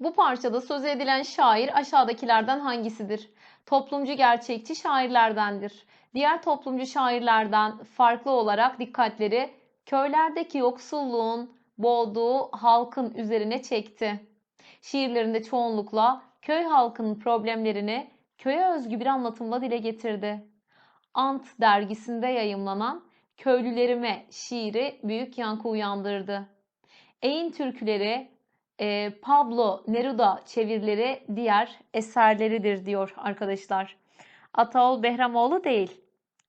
Bu parçada söz edilen şair aşağıdakilerden hangisidir? Toplumcu gerçekçi şairlerdendir. Diğer toplumcu şairlerden farklı olarak dikkatleri köylerdeki yoksulluğun boğduğu halkın üzerine çekti. Şiirlerinde çoğunlukla köy halkının problemlerini köye özgü bir anlatımla dile getirdi. Ant dergisinde yayımlanan Köylülerime şiiri büyük yankı uyandırdı. Eğin türküleri e, Pablo Neruda çevirileri diğer eserleridir diyor arkadaşlar. Ataol Behramoğlu değil.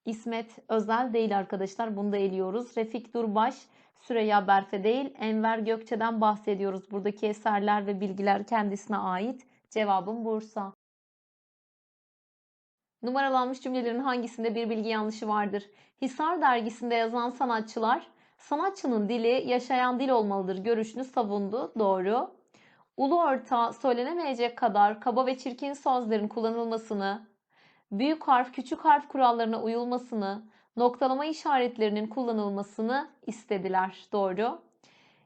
İsmet Özel değil arkadaşlar. Bunu da eliyoruz. Refik Durbaş, Süreyya Berfe değil. Enver Gökçe'den bahsediyoruz. Buradaki eserler ve bilgiler kendisine ait. Cevabım Bursa. Numaralanmış cümlelerin hangisinde bir bilgi yanlışı vardır? Hisar dergisinde yazan sanatçılar sanatçının dili yaşayan dil olmalıdır görüşünü savundu. Doğru. Ulu orta söylenemeyecek kadar kaba ve çirkin sözlerin kullanılmasını, büyük harf küçük harf kurallarına uyulmasını, noktalama işaretlerinin kullanılmasını istediler. Doğru.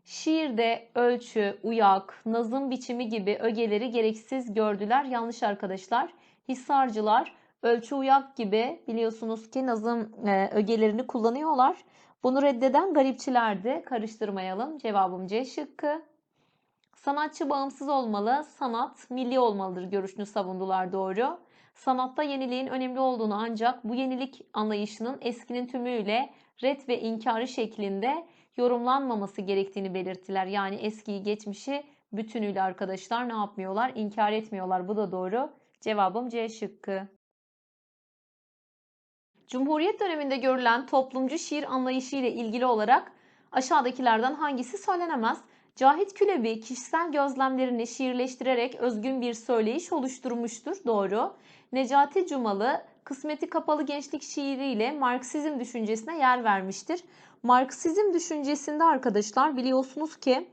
Şiirde ölçü, uyak, nazım biçimi gibi ögeleri gereksiz gördüler. Yanlış arkadaşlar. Hisarcılar ölçü uyak gibi biliyorsunuz ki nazım e, ögelerini kullanıyorlar. Bunu reddeden garipçilerdi. Karıştırmayalım. Cevabım C şıkkı. Sanatçı bağımsız olmalı, sanat milli olmalıdır görüşünü savundular doğru. Sanatta yeniliğin önemli olduğunu ancak bu yenilik anlayışının eskinin tümüyle red ve inkarı şeklinde yorumlanmaması gerektiğini belirttiler. Yani eskiyi geçmişi bütünüyle arkadaşlar ne yapmıyorlar? İnkar etmiyorlar. Bu da doğru. Cevabım C şıkkı. Cumhuriyet döneminde görülen toplumcu şiir anlayışı ile ilgili olarak aşağıdakilerden hangisi söylenemez? Cahit Külebi kişisel gözlemlerini şiirleştirerek özgün bir söyleyiş oluşturmuştur. Doğru. Necati Cumalı kısmeti kapalı gençlik şiiriyle Marksizm düşüncesine yer vermiştir. Marksizm düşüncesinde arkadaşlar biliyorsunuz ki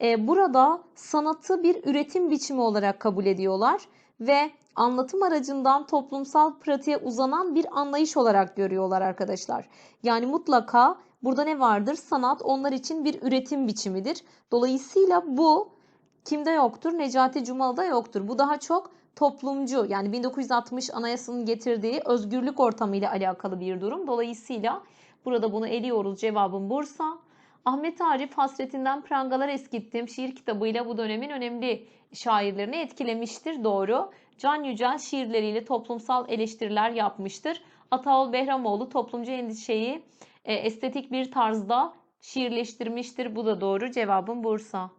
e, burada sanatı bir üretim biçimi olarak kabul ediyorlar ve anlatım aracından toplumsal pratiğe uzanan bir anlayış olarak görüyorlar arkadaşlar. Yani mutlaka burada ne vardır? Sanat onlar için bir üretim biçimidir. Dolayısıyla bu kimde yoktur? Necati Cumalı'da yoktur. Bu daha çok toplumcu yani 1960 Anayasa'nın getirdiği özgürlük ortamı ile alakalı bir durum. Dolayısıyla burada bunu eliyoruz. Cevabım Bursa. Ahmet Arif Hasretinden Prangalar Eskittim şiir kitabıyla bu dönemin önemli şairlerini etkilemiştir. Doğru. Can Yücel şiirleriyle toplumsal eleştiriler yapmıştır. Ataol Behramoğlu toplumcu endişeyi e, estetik bir tarzda şiirleştirmiştir. Bu da doğru. Cevabım Bursa.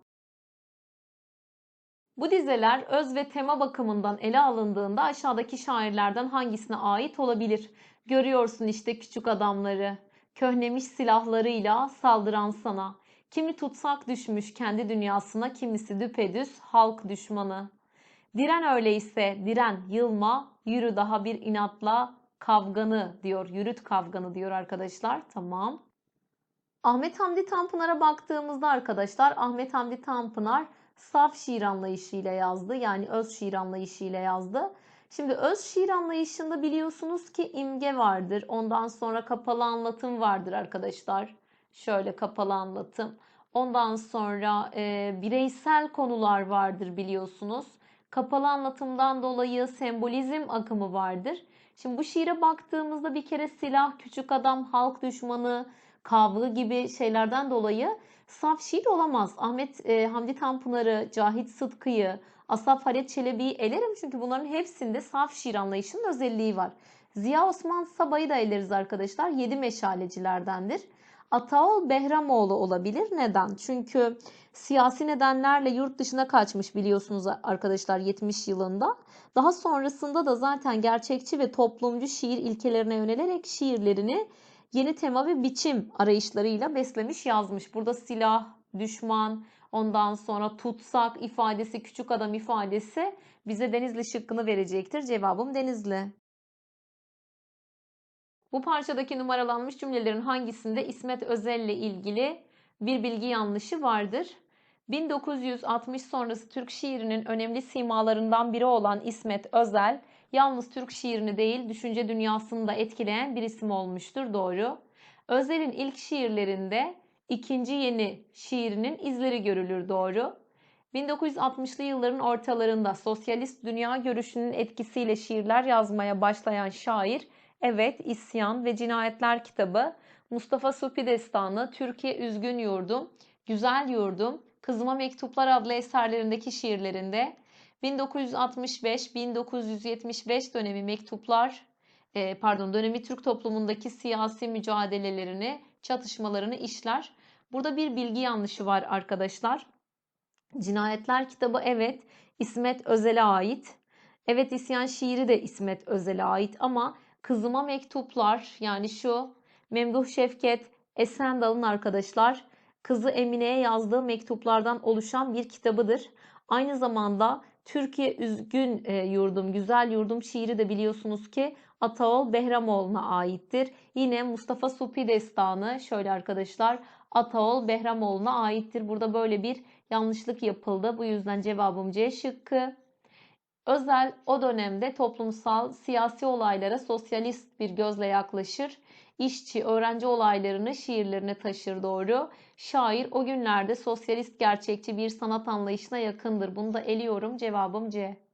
Bu dizeler öz ve tema bakımından ele alındığında aşağıdaki şairlerden hangisine ait olabilir? Görüyorsun işte küçük adamları, köhnemiş silahlarıyla saldıran sana. Kimi tutsak düşmüş kendi dünyasına, kimisi düpedüz halk düşmanı. Diren öyleyse diren, yılma, yürü daha bir inatla kavganı diyor. Yürüt kavganı diyor arkadaşlar. Tamam. Ahmet Hamdi Tanpınar'a baktığımızda arkadaşlar Ahmet Hamdi Tanpınar saf şiir anlayışıyla yazdı. Yani öz şiir anlayışıyla yazdı. Şimdi öz şiir anlayışında biliyorsunuz ki imge vardır. Ondan sonra kapalı anlatım vardır arkadaşlar. Şöyle kapalı anlatım. Ondan sonra e, bireysel konular vardır biliyorsunuz. Kapalı anlatımdan dolayı sembolizm akımı vardır. Şimdi bu şiire baktığımızda bir kere silah, küçük adam, halk düşmanı, kavga gibi şeylerden dolayı saf şiir olamaz. Ahmet e, Hamdi Tanpınar'ı, Cahit Sıtkı'yı, Asaf Halet Çelebi'yi elerim çünkü bunların hepsinde saf şiir anlayışının özelliği var. Ziya Osman Sabah'ı da eleriz arkadaşlar. Yedi meşalecilerdendir. Ataol Behramoğlu olabilir. Neden? Çünkü siyasi nedenlerle yurt dışına kaçmış biliyorsunuz arkadaşlar 70 yılında. Daha sonrasında da zaten gerçekçi ve toplumcu şiir ilkelerine yönelerek şiirlerini yeni tema ve biçim arayışlarıyla beslemiş yazmış. Burada silah, düşman, ondan sonra tutsak ifadesi, küçük adam ifadesi bize Denizli şıkkını verecektir. Cevabım Denizli. Bu parçadaki numaralanmış cümlelerin hangisinde İsmet Özel ile ilgili bir bilgi yanlışı vardır? 1960 sonrası Türk şiirinin önemli simalarından biri olan İsmet Özel, yalnız Türk şiirini değil, düşünce dünyasını da etkileyen bir isim olmuştur. Doğru. Özel'in ilk şiirlerinde ikinci yeni şiirinin izleri görülür. Doğru. 1960'lı yılların ortalarında sosyalist dünya görüşünün etkisiyle şiirler yazmaya başlayan şair, evet İsyan ve Cinayetler kitabı, Mustafa Supi Destanı, Türkiye Üzgün Yurdum, Güzel Yurdum, Kızıma Mektuplar adlı eserlerindeki şiirlerinde 1965-1975 dönemi mektuplar, e, pardon dönemi Türk toplumundaki siyasi mücadelelerini, çatışmalarını işler. Burada bir bilgi yanlışı var arkadaşlar. Cinayetler kitabı evet İsmet Özel'e ait. Evet İsyan şiiri de İsmet Özel'e ait ama Kızıma Mektuplar yani şu Memduh Şevket Esendal'ın arkadaşlar kızı Emine'ye yazdığı mektuplardan oluşan bir kitabıdır. Aynı zamanda Türkiye Üzgün e, Yurdum, Güzel Yurdum şiiri de biliyorsunuz ki Ataol Behramoğlu'na aittir. Yine Mustafa Supi Destanı şöyle arkadaşlar Ataol Behramoğlu'na aittir. Burada böyle bir yanlışlık yapıldı. Bu yüzden cevabım C şıkkı. Özel o dönemde toplumsal, siyasi olaylara sosyalist bir gözle yaklaşır. İşçi, öğrenci olaylarını şiirlerine taşır doğru. Şair o günlerde sosyalist gerçekçi bir sanat anlayışına yakındır. Bunu da eliyorum. Cevabım C.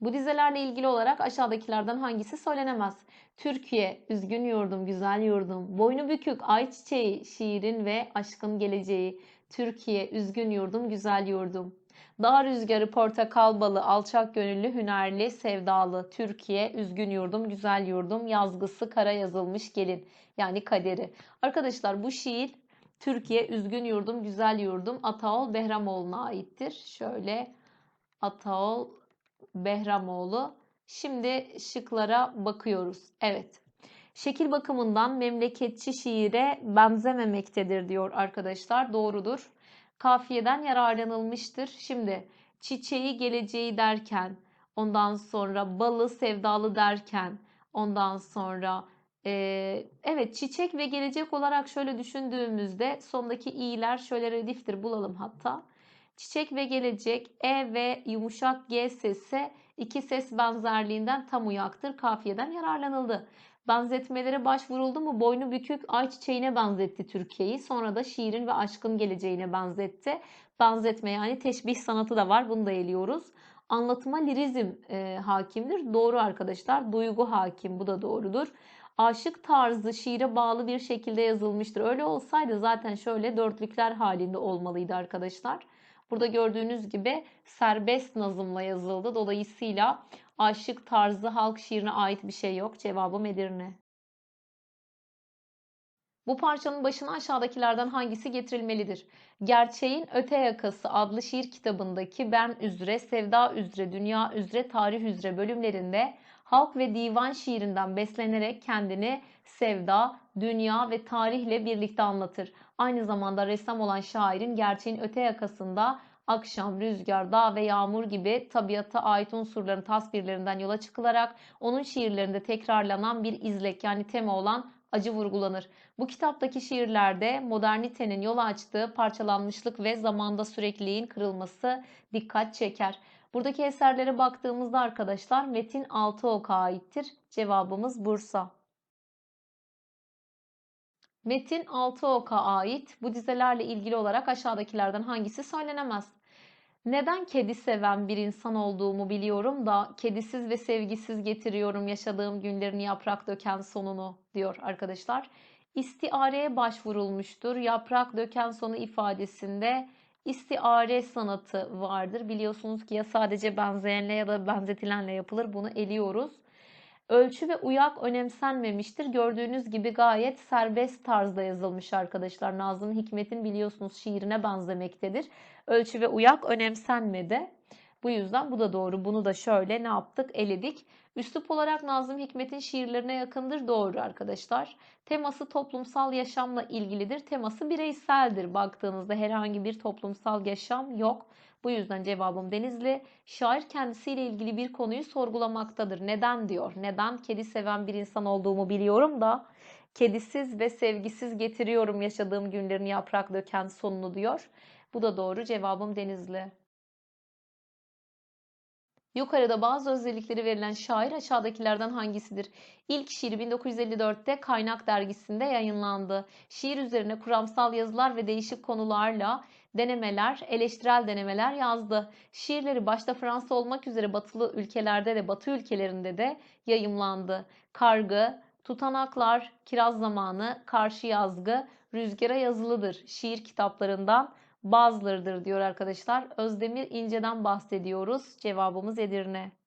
Bu dizelerle ilgili olarak aşağıdakilerden hangisi söylenemez? Türkiye, üzgün yurdum, güzel yurdum, boynu bükük, ay çiçeği, şiirin ve aşkın geleceği. Türkiye, üzgün yurdum, güzel yurdum. Dağ rüzgarı, portakal balı, alçak gönüllü, hünerli, sevdalı. Türkiye, üzgün yurdum, güzel yurdum, yazgısı kara yazılmış gelin. Yani kaderi. Arkadaşlar bu şiir Türkiye, üzgün yurdum, güzel yurdum Ataol Behramoğlu'na aittir. Şöyle Ataol Behramoğlu. Şimdi şıklara bakıyoruz. Evet. Şekil bakımından memleketçi şiire benzememektedir diyor arkadaşlar. Doğrudur. Kafiyeden yararlanılmıştır. Şimdi çiçeği geleceği derken, ondan sonra balı sevdalı derken, ondan sonra e, evet çiçek ve gelecek olarak şöyle düşündüğümüzde sondaki i'ler şöyle rediftir bulalım hatta. Çiçek ve gelecek E ve yumuşak G sesi iki ses benzerliğinden tam uyaktır. Kafiyeden yararlanıldı. Benzetmelere başvuruldu mu boynu bükük ay çiçeğine benzetti Türkiye'yi. Sonra da şiirin ve aşkın geleceğine benzetti. Benzetme yani teşbih sanatı da var. Bunu da eliyoruz. Anlatıma lirizm e, hakimdir. Doğru arkadaşlar. Duygu hakim. Bu da doğrudur. Aşık tarzı şiire bağlı bir şekilde yazılmıştır. Öyle olsaydı zaten şöyle dörtlükler halinde olmalıydı arkadaşlar. Burada gördüğünüz gibi serbest nazımla yazıldı. Dolayısıyla aşık tarzı halk şiirine ait bir şey yok. Cevabım Edirne. Bu parçanın başına aşağıdakilerden hangisi getirilmelidir? Gerçeğin Öte Yakası adlı şiir kitabındaki ben üzere, sevda üzere, dünya üzere, tarih üzere bölümlerinde halk ve divan şiirinden beslenerek kendini sevda, dünya ve tarihle birlikte anlatır. Aynı zamanda ressam olan şairin gerçeğin öte yakasında akşam, rüzgar, dağ ve yağmur gibi tabiata ait unsurların tasvirlerinden yola çıkılarak onun şiirlerinde tekrarlanan bir izlek yani tema olan acı vurgulanır. Bu kitaptaki şiirlerde modernitenin yol açtığı parçalanmışlık ve zamanda sürekliliğin kırılması dikkat çeker. Buradaki eserlere baktığımızda arkadaşlar Metin Altıok'a aittir. Cevabımız Bursa. Metin Altıok'a ait bu dizelerle ilgili olarak aşağıdakilerden hangisi söylenemez? Neden kedi seven bir insan olduğumu biliyorum da kedisiz ve sevgisiz getiriyorum yaşadığım günlerini yaprak döken sonunu diyor arkadaşlar. İstiareye başvurulmuştur. Yaprak döken sonu ifadesinde istiare sanatı vardır. Biliyorsunuz ki ya sadece benzeyenle ya da benzetilenle yapılır. Bunu eliyoruz. Ölçü ve uyak önemsenmemiştir. Gördüğünüz gibi gayet serbest tarzda yazılmış arkadaşlar. Nazım Hikmet'in biliyorsunuz şiirine benzemektedir. Ölçü ve uyak önemsenmedi. Bu yüzden bu da doğru. Bunu da şöyle ne yaptık? Eledik. Üslup olarak Nazım Hikmet'in şiirlerine yakındır. Doğru arkadaşlar. Teması toplumsal yaşamla ilgilidir. Teması bireyseldir. Baktığınızda herhangi bir toplumsal yaşam yok. Bu yüzden cevabım Denizli. Şair kendisiyle ilgili bir konuyu sorgulamaktadır. Neden diyor? Neden kedi seven bir insan olduğumu biliyorum da kedisiz ve sevgisiz getiriyorum yaşadığım günlerini yaprak döken sonunu diyor. Bu da doğru. Cevabım Denizli. Yukarıda bazı özellikleri verilen şair aşağıdakilerden hangisidir? İlk şiiri 1954'te Kaynak dergisinde yayınlandı. Şiir üzerine kuramsal yazılar ve değişik konularla denemeler, eleştirel denemeler yazdı. Şiirleri başta Fransa olmak üzere batılı ülkelerde de batı ülkelerinde de yayımlandı. Kargı, tutanaklar, kiraz zamanı, karşı yazgı, rüzgara yazılıdır. Şiir kitaplarından bazılarıdır diyor arkadaşlar. Özdemir İnce'den bahsediyoruz. Cevabımız Edirne.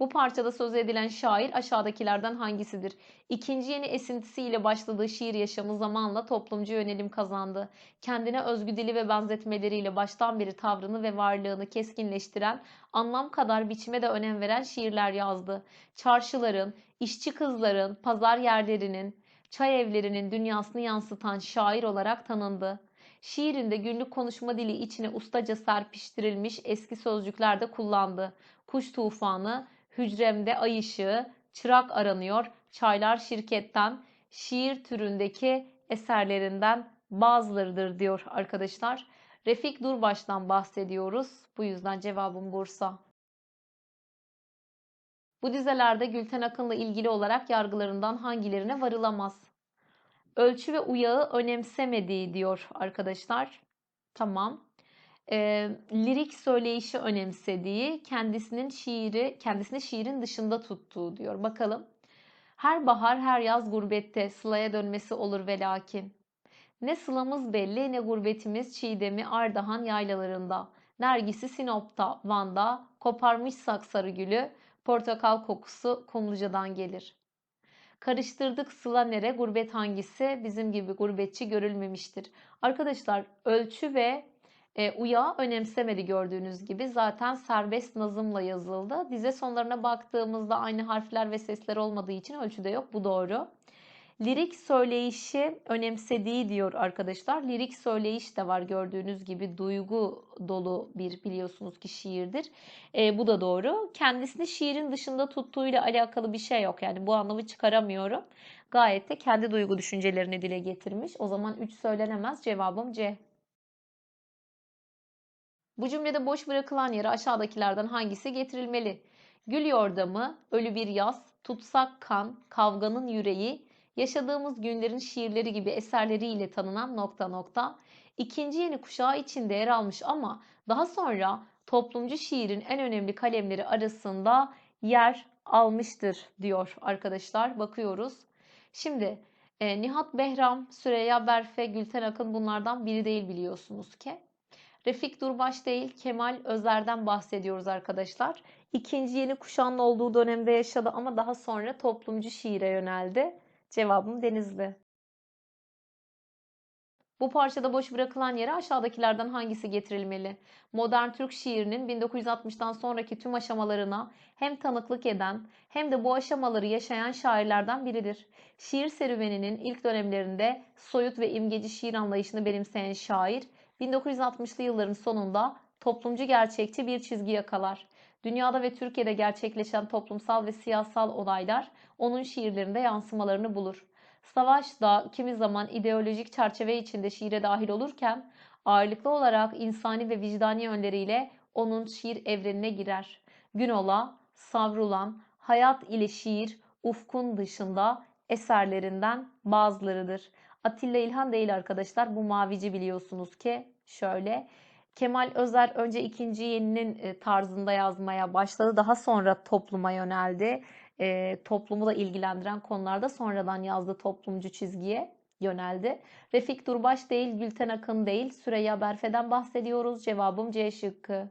Bu parçada söz edilen şair aşağıdakilerden hangisidir? İkinci yeni esintisiyle başladığı şiir yaşamı zamanla toplumcu yönelim kazandı. Kendine özgü dili ve benzetmeleriyle baştan beri tavrını ve varlığını keskinleştiren, anlam kadar biçime de önem veren şiirler yazdı. Çarşıların, işçi kızların, pazar yerlerinin, çay evlerinin dünyasını yansıtan şair olarak tanındı. Şiirinde günlük konuşma dili içine ustaca serpiştirilmiş eski sözcükler de kullandı. Kuş tufanı, hücremde ay ışığı, çırak aranıyor, çaylar şirketten, şiir türündeki eserlerinden bazılarıdır diyor arkadaşlar. Refik Durbaş'tan bahsediyoruz. Bu yüzden cevabım Bursa. Bu dizelerde Gülten Akın'la ilgili olarak yargılarından hangilerine varılamaz? Ölçü ve uyağı önemsemediği diyor arkadaşlar. Tamam. E, lirik söyleyişi önemsediği, kendisinin şiiri, kendisini şiirin dışında tuttuğu diyor. Bakalım. Her bahar her yaz gurbette sılaya dönmesi olur ve lakin. Ne sılamız belli ne gurbetimiz Çiğdem'i Ardahan yaylalarında. Nergisi Sinop'ta, Van'da, koparmışsak sarı gülü, portakal kokusu Kumluca'dan gelir. Karıştırdık sıla nere, gurbet hangisi, bizim gibi gurbetçi görülmemiştir. Arkadaşlar ölçü ve e, uyağı önemsemedi gördüğünüz gibi. Zaten serbest nazımla yazıldı. Dize sonlarına baktığımızda aynı harfler ve sesler olmadığı için ölçüde yok. Bu doğru. Lirik söyleyişi önemsediği diyor arkadaşlar. Lirik söyleyiş de var gördüğünüz gibi duygu dolu bir biliyorsunuz ki şiirdir. E, bu da doğru. Kendisini şiirin dışında tuttuğuyla alakalı bir şey yok. Yani bu anlamı çıkaramıyorum. Gayet de kendi duygu düşüncelerini dile getirmiş. O zaman 3 söylenemez. Cevabım C. Bu cümlede boş bırakılan yere aşağıdakilerden hangisi getirilmeli? Gül yordamı, ölü bir yaz, tutsak kan, kavganın yüreği, yaşadığımız günlerin şiirleri gibi eserleriyle tanınan nokta nokta. İkinci yeni kuşağı içinde yer almış ama daha sonra toplumcu şiirin en önemli kalemleri arasında yer almıştır diyor arkadaşlar. Bakıyoruz. Şimdi e, Nihat Behram, Süreyya Berfe, Gülten Akın bunlardan biri değil biliyorsunuz ki. Refik Durbaş değil Kemal Özer'den bahsediyoruz arkadaşlar. İkinci yeni kuşağın olduğu dönemde yaşadı ama daha sonra toplumcu şiire yöneldi. Cevabım Denizli. Bu parçada boş bırakılan yere aşağıdakilerden hangisi getirilmeli? Modern Türk şiirinin 1960'tan sonraki tüm aşamalarına hem tanıklık eden hem de bu aşamaları yaşayan şairlerden biridir. Şiir serüveninin ilk dönemlerinde soyut ve imgeci şiir anlayışını benimseyen şair, 1960'lı yılların sonunda toplumcu gerçekçi bir çizgi yakalar. Dünyada ve Türkiye'de gerçekleşen toplumsal ve siyasal olaylar onun şiirlerinde yansımalarını bulur. Savaş da kimi zaman ideolojik çerçeve içinde şiire dahil olurken ağırlıklı olarak insani ve vicdani yönleriyle onun şiir evrenine girer. Günola, savrulan, hayat ile şiir ufkun dışında eserlerinden bazılarıdır. Atilla İlhan değil arkadaşlar. Bu mavici biliyorsunuz ki şöyle. Kemal Özer önce ikinci yeninin e, tarzında yazmaya başladı. Daha sonra topluma yöneldi. E, toplumu da ilgilendiren konularda sonradan yazdı toplumcu çizgiye yöneldi. Refik Durbaş değil, Gülten Akın değil, Süreyya Berfe'den bahsediyoruz. Cevabım C şıkkı.